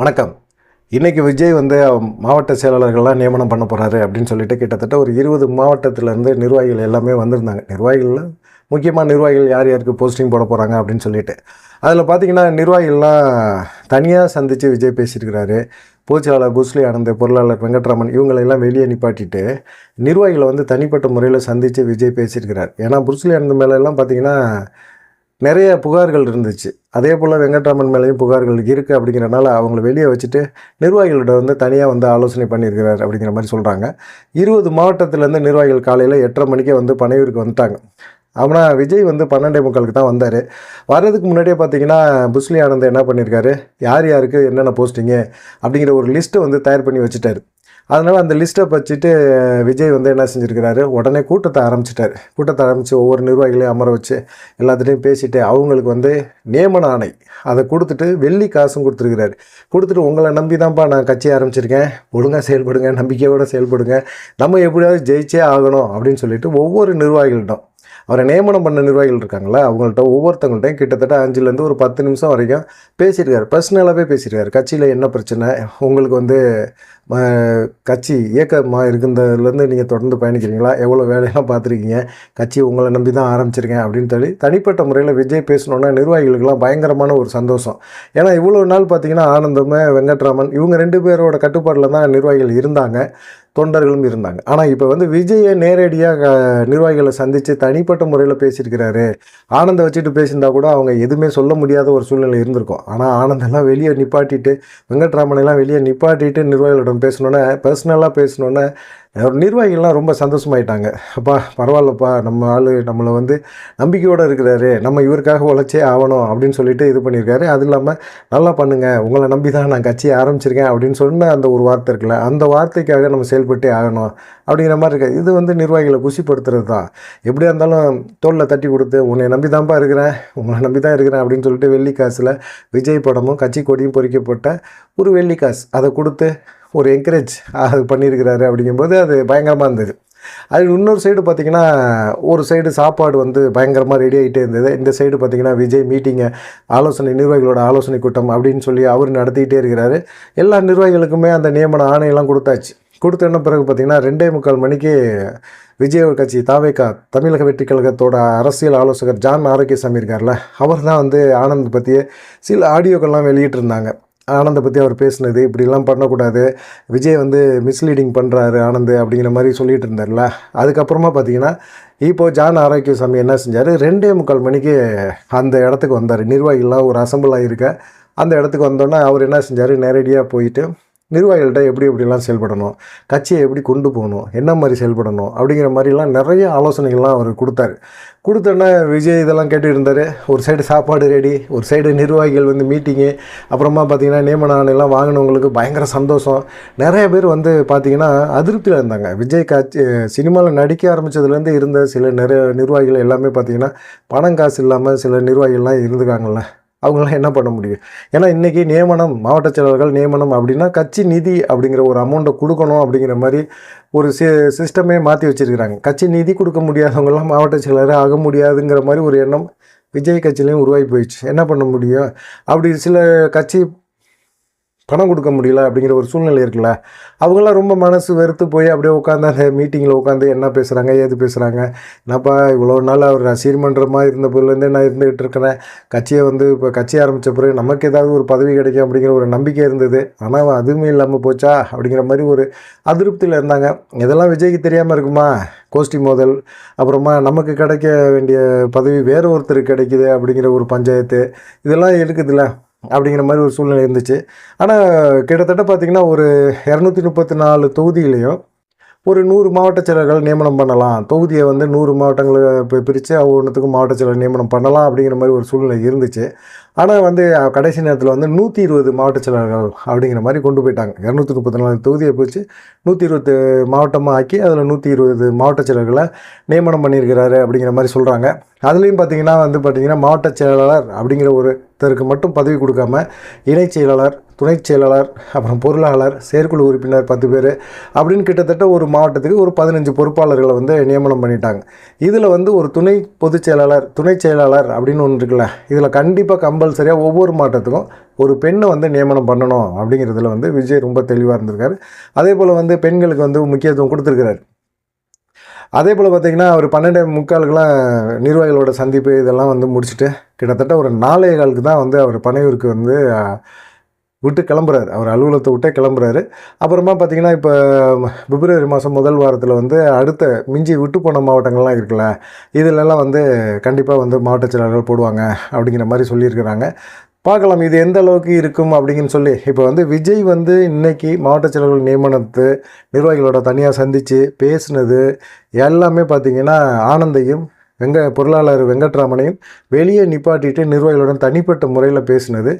வணக்கம். இன்றைக்கி விஜய் வந்து மாவட்ட செயலாளர்கள்லாம் நியமனம் பண்ண போகிறாரு அப்படின்னு சொல்லிட்டு கிட்டத்தட்ட ஒரு இருபது மாவட்டத்திலேருந்து நிர்வாகிகள் எல்லாமே வந்திருந்தாங்க. நிர்வாகிகளில் முக்கியமாக நிர்வாகிகள் யார் யாருக்கு போஸ்டிங் போட போகிறாங்க அப்படின்னு சொல்லிட்டு. அதில் பார்த்தீங்கன்னா நிர்வாகிகள்லாம் தனியாக சந்தித்து விஜய் பேசியிருக்கிறாரு. பொதுச்செயலாளர் புஸ்லி ஆனந்த் பொருளாளர் வெங்கட்ராமன் இவங்களெல்லாம் வெளியே நிப்பாட்டிட்டு நிர்வாகிகளை வந்து தனிப்பட்ட முறையில் சந்தித்து விஜய் பேசியிருக்கிறார். ஏன்னா புருஸ்லி ஆனந்த் மேலெல்லாம் பார்த்திங்கன்னா நிறைய புகார்கள் இருந்துச்சு. அதே போல் வெங்கட்ராமன் மேலேயும் புகார்கள் இருக்குது அப்படிங்கிறனால அவங்கள வெளியே வச்சுட்டு நிர்வாகிகளோட வந்து தனியாக வந்து ஆலோசனை பண்ணியிருக்கிறார் அப்படிங்கிற மாதிரி சொல்கிறாங்க இருபது மாவட்டத்திலேருந்து நிர்வாகிகள் காலையில் எட்டரை மணிக்கே வந்து பனையூருக்கு வந்துட்டாங்க. ஆனால் விஜய் வந்து பன்னெண்டே முக்காலுக்கு தான் வந்தார். வர்றதுக்கு முன்னாடியே பார்த்தீங்கன்னா புஸ்லி ஆனந்த் என்ன பண்ணியிருக்காரு? யார் யாருக்கு என்னென்ன போஸ்டிங்கு அப்படிங்கிற ஒரு லிஸ்ட்டை வந்து தயார் பண்ணி வச்சுட்டாரு. அதனால் அந்த லிஸ்ட்டை வச்சுட்டு விஜய் வந்து என்ன செஞ்சுருக்கிறாரு? உடனே கூட்டத்தை ஆரம்பிச்சிட்டார். கூட்டத்தை ஆரம்பித்து ஒவ்வொரு நிர்வாகிகளையும் அமர வச்சு எல்லாத்துலேயும் பேசிட்டு அவங்களுக்கு வந்து நியமன ஆணை. அதை கொடுத்துட்டு வெள்ளி காசும் கொடுத்துருக்கிறாரு. கொடுத்துட்டு உங்களை நம்பி தான்ப்பா நான் கட்சி ஆரம்பிச்சிருக்கேன். ஒழுங்காக செயல்படுங்க நம்பிக்கையோடு செயல்படுங்க. நம்ம எப்படியாவது ஜெயிச்சே ஆகணும் அப்படின்னு சொல்லிட்டு ஒவ்வொரு நிர்வாகிகளிடம் அவரை நியமனம் பண்ண நிர்வாகிகள் இருக்காங்களா அவங்கள்ட்ட ஒவ்வொருத்தவங்கள்ட்டையும் கிட்டத்தட்ட அஞ்சுலேருந்து ஒரு பத்து நிமிஷம் வரைக்கும் பேசியிருக்காரு பர்சனலாகவே பேசியிருக்காரு கட்சியில் என்ன பிரச்சனை? உங்களுக்கு வந்து கட்சி இயக்கமாக இருக்கிறதுலேருந்து நீங்கள் தொடர்ந்து பயணிக்கிறீங்களா? எவ்வளோ வேலையெல்லாம் பார்த்துருக்கீங்க? கட்சி உங்களை நம்பி தான் ஆரம்பிச்சிருக்கேன் அப்படின்னு சொல்லி தனிப்பட்ட முறையில் விஜய் பேசணுன்னா நிர்வாகிகளுக்கெல்லாம் பயங்கரமான ஒரு சந்தோஷம். ஏன்னா இவ்வளோ நாள் பார்த்தீங்கன்னா ஆனந்தமே வெங்கட்ராமன் இவங்க ரெண்டு பேரோட கட்டுப்பாட்டில் தான் நிர்வாகிகள் இருந்தாங்க. தொண்டர்களும் இருந்தாங்க. ஆனால் இப்போ வந்து விஜயை நேரடியாக நிர்வாகிகளை சந்தித்து தனிப்பட்ட முறையில் பேசியிருக்கிறாரு. ஆனந்தை வச்சுட்டு பேசியிருந்தா கூட அவங்க எதுவுமே சொல்ல முடியாத ஒரு சூழ்நிலை இருந்திருக்கும். ஆனால் ஆனந்தெல்லாம் வெளியே நிப்பாட்டிட்டு வெங்கட்ராமனையெல்லாம் வெளியே நிப்பாட்டிட்டு நிர்வாகிகளிடம் பேசணுன்னே பர்சனலாக பேசணுன்னே நிர்வாகிகள்லாம் ரொம்ப சந்தோஷமாயிட்டாங்க. அப்பா பரவாயில்லப்பா நம்ம ஆள் நம்மளை வந்து நம்பிக்கையோடு இருக்கிறாரு நம்ம இவருக்காக உழைச்சே ஆகணும் அப்படின்னு சொல்லிட்டு இது பண்ணியிருக்காரு. அது இல்லாமல் நல்லா பண்ணுங்கள் உங்களை நம்பி தான் நான் கட்சியை ஆரம்பிச்சிருக்கேன் அப்படின்னு சொன்ன அந்த ஒரு வார்த்தை இருக்குல்ல அந்த வார்த்தைக்காக நம்ம செயல்பட்டே ஆகணும் அப்படிங்கிற மாதிரி இருக்குது. இது வந்து நிர்வாகிகளை குஷிப்படுத்துறது தான். எப்படியா இருந்தாலும் தோளில் தட்டி கொடுத்து உன்னை நம்பி தான்ப்பா இருக்கிறேன் உங்களை நம்பி தான் இருக்கிறேன் அப்படின்னு சொல்லிட்டு வெள்ளி காசில் விஜய் படமும் கட்சி கொடியும் பொறிக்கப்பட்ட ஒரு வெள்ளி காசு அதை கொடுத்து ஒரு என்கரேஜ் அது பண்ணியிருக்கிறாரு அப்படிங்கும்போது அது பயங்கரமாக இருந்தது. அது இன்னொரு சைடு பார்த்திங்கன்னா ஒரு சைடு சாப்பாடு வந்து பயங்கரமாக ரெடி ஆகிட்டே இருந்தது. இந்த சைடு பார்த்திங்கன்னா விஜய் மீட்டிங்கை ஆலோசனை நிர்வாகிகளோட ஆலோசனை கூட்டம் அப்படின்னு சொல்லி அவர் நடத்திக்கிட்டே இருக்கிறாரு. எல்லா நிர்வாகிகளுக்குமே அந்த நியமன ஆணையெல்லாம் கொடுத்தாச்சு. கொடுத்தன பிறகு பார்த்திங்கன்னா ரெண்டே முக்கால் மணிக்கு விஜய் கட்சி தாவேகா தமிழக வெற்றி கழகத்தோட அரசியல் ஆலோசகர் ஜான் ஆரோக்கியசாமி இருக்கார்ல அவர் தான் வந்து ஆனந்த் பற்றிய சில ஆடியோக்கள்லாம் வெளியிட்டிருந்தாங்க. ஆனந்தை பற்றி அவர் பேசினது இப்படிலாம் பண்ணக்கூடாது. விஜய் வந்து மிஸ்லீடிங் பண்ணுறாரு ஆனந்த் அப்படிங்கிற மாதிரி சொல்லிகிட்டு இருந்தார்ல. அதுக்கப்புறமா பார்த்தீங்கன்னா இப்போது ஜான் ஆரோக்கியசாமி என்ன செஞ்சார்? ரெண்டே முக்கால் மணிக்கு அந்த இடத்துக்கு வந்தார். நிர்வாகிகள்லாம் ஒரு அசம்பிள் ஆகிருக்க அந்த இடத்துக்கு வந்தோன்னே அவர் என்ன செஞ்சார்? நேரடியாக போயிட்டு நிர்வாகிகள்கிட்ட எப்படி எப்படிலாம் செயல்படணும் கட்சியை எப்படி கொண்டு போகணும் என்ன மாதிரி செயல்படணும் அப்படிங்கிற மாதிரிலாம் நிறைய ஆலோசனைகள்லாம் அவர் கொடுத்தாரு. கொடுத்தோன்னே விஜய் இதெல்லாம் கேட்டு இருந்தார். ஒரு சைடு சாப்பாடு ரெடி ஒரு சைடு நிர்வாகிகள் வந்து மீட்டிங்கு அப்புறமா பார்த்தீங்கன்னா நியமன ஆணையெல்லாம் வாங்கினவங்களுக்கு பயங்கர சந்தோஷம். நிறைய பேர் வந்து பார்த்திங்கன்னா அதிருப்தியில் இருந்தாங்க. விஜய் காட்சி சினிமாவில் நடிக்க ஆரம்பித்ததுலேருந்து இருந்த சில நிறைய நிர்வாகிகள் எல்லாமே பார்த்தீங்கன்னா பணம் காசு இல்லாமல் சில நிர்வாகிகள்லாம் இருந்துக்காங்கல்ல அவங்களாம் என்ன பண்ண முடியும்? ஏன்னா இன்றைக்கி நியமனம் மாவட்ட செயலாளர்கள் நியமனம் அப்படின்னா கட்சி நிதி அப்படிங்கிற ஒரு அமௌண்ட்டை கொடுக்கணும் அப்படிங்கிற மாதிரி ஒரு சி சிஸ்டமே மாற்றி வச்சுருக்கிறாங்க. கட்சி நிதி கொடுக்க முடியாதவங்களாம் மாவட்ட செயலாளர் ஆக முடியாதுங்கிற மாதிரி ஒரு எண்ணம் விஜய் கட்சியிலையும் உருவாகி போயிடுச்சு. என்ன பண்ண முடியும்? அப்படி சில கட்சி பணம் கொடுக்க முடியல அப்படிங்கிற ஒரு சூழ்நிலை இருக்குல்ல. அவங்களாம் ரொம்ப மனசு வெறுத்து போய் அப்படியே உட்காந்து அந்த மீட்டிங்கில் உட்காந்து என்ன பேசுகிறாங்க ஏது பேசுகிறாங்க என்னப்பா இவ்வளோ நாள் அவர் ரசீர் மன்றமாக இருந்த பொருள்லேருந்தே நான் இருந்துகிட்டு இருக்கிறேன். கட்சியை வந்து இப்போ கட்சி ஆரம்பித்த பிறகு நமக்கு ஏதாவது ஒரு பதவி கிடைக்கும் அப்படிங்கிற ஒரு நம்பிக்கை இருந்தது. ஆனால் அதுவுமே இல்லாமல் போச்சா? அப்படிங்கிற மாதிரி ஒரு அதிருப்தியில் இருந்தாங்க. இதெல்லாம் விஜய்க்கு தெரியாமல் இருக்குமா? கோஷ்டி மோதல் அப்புறமா நமக்கு கிடைக்க வேண்டிய பதவி வேறு ஒருத்தருக்கு கிடைக்குது அப்படிங்கிற ஒரு பஞ்சாயத்து இதெல்லாம் இருக்குதுல்ல. அப்படிங்கிற மாதிரி ஒரு சூழ்நிலை இருந்துச்சு. ஆனால் கிட்டத்தட்ட பார்த்திங்கன்னா ஒரு இரநூத்தி முப்பத்தி நாலு தொகுதியிலையும் ஒரு நூறு மாவட்ட செயலர்கள் நியமனம் பண்ணலாம். தொகுதியை வந்து நூறு மாவட்டங்களை இப்போ பிரித்து ஒவ்வொன்றுத்துக்கும் மாவட்ட செயலர் நியமனம் பண்ணலாம் அப்படிங்கிற மாதிரி ஒரு சூழ்நிலை இருந்துச்சு. ஆனால் வந்து கடைசி நேரத்தில் வந்து நூற்றி இருபது மாவட்ட செயலர்கள் அப்படிங்கிற மாதிரி கொண்டு போயிட்டாங்க. இரநூத்தி முப்பத்தி நாலு தொகுதியை பிரித்து நூற்றி இருபது மாவட்டமாக ஆக்கி அதில் நூற்றி இருபது மாவட்ட செயலர்களை நியமனம் பண்ணியிருக்கிறாரு அப்படிங்கிற மாதிரி சொல்கிறாங்க அதுலேயும் பார்த்தீங்கன்னா வந்து பார்த்தீங்கன்னா மாவட்ட செயலாளர் அப்படிங்கிற ஒரு ஒருத்தருக்கு மட்டும் பதவி கொடுக்காம இணைச் செயலாளர் துணைச் செயலாளர் அப்புறம் பொருளாளர் செயற்குழு உறுப்பினர் பத்து பேர் அப்படின்னு கிட்டத்தட்ட ஒரு மாவட்டத்துக்கு ஒரு பதினஞ்சு பொறுப்பாளர்களை வந்து நியமனம் பண்ணிட்டாங்க. இதில் வந்து ஒரு துணை பொதுச் செயலாளர் துணைச் செயலாளர் அப்படின்னு ஒன்று இருக்குல்ல இதில் கண்டிப்பாக கம்பல்சரியாக ஒவ்வொரு மாவட்டத்துக்கும் ஒரு பெண்ணை வந்து நியமனம் பண்ணணும் அப்படிங்கிறதுல வந்து விஜய் ரொம்ப தெளிவாக இருந்திருக்காரு. அதே போல் வந்து பெண்களுக்கு வந்து முக்கியத்துவம் கொடுத்துருக்கிறாரு. அதே போல் பார்த்தீங்கன்னா அவர் பன்னெண்டு முக்காலுக்கெலாம் நிர்வாகிகளோட சந்திப்பு இதெல்லாம் வந்து முடிச்சுட்டு கிட்டத்தட்ட ஒரு நாலே காலுக்கு தான் வந்து அவர் பனையூருக்கு வந்து விட்டு கிளம்புறாரு. அவர் அலுவலகத்தை விட்டே கிளம்புறாரு. அப்புறமா பார்த்தீங்கன்னா இப்போ பிப்ரவரி மாதம் முதல் வாரத்தில் வந்து அடுத்த மிஞ்சி விட்டு போன மாவட்டங்கள்லாம் இருக்குல்ல இதிலெல்லாம் வந்து கண்டிப்பாக வந்து மாவட்ட செயலாளர்கள் போடுவாங்க அப்படிங்கிற மாதிரி சொல்லியிருக்கிறாங்க. பார்க்கலாம் இது எந்த அளவுக்கு இருக்கும் அப்படிங்கன்னு சொல்லி. இப்போ வந்து விஜய் வந்து இன்றைக்கி மாவட்ட செயலர்கள் நியமனத்து நிர்வாகிகளோட தனியாக சந்தித்து பேசுனது எல்லாமே பார்த்தீங்கன்னா ஆனந்தையும் வெங்க பொருளாளர் வெங்கட்ராமனையும் வெளியே நிப்பாட்டிட்டு நிர்வாகிகளுடன் தனிப்பட்ட முறையில் பேசினது.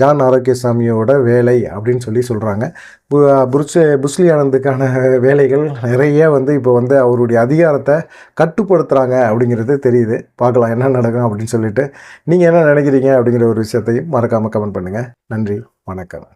ஜான் ஆரோக்கியசாமியோட வேலை அப்படின்னு சொல்லி சொல்கிறாங்க பு புருஷ புஸ்லி ஆனந்துக்கான வேலைகள் நிறைய வந்து இப்போ வந்து அவருடைய அதிகாரத்தை கட்டுப்படுத்துகிறாங்க அப்படிங்கிறது தெரியுது. பார்க்கலாம் என்ன நடக்கும் அப்படின்னு சொல்லிட்டு. நீங்கள் என்ன நினைக்கிறீங்க அப்படிங்கிற ஒரு விஷயத்தையும் மறக்காமல் கமெண்ட் பண்ணுங்கள் நன்றி வணக்கம்.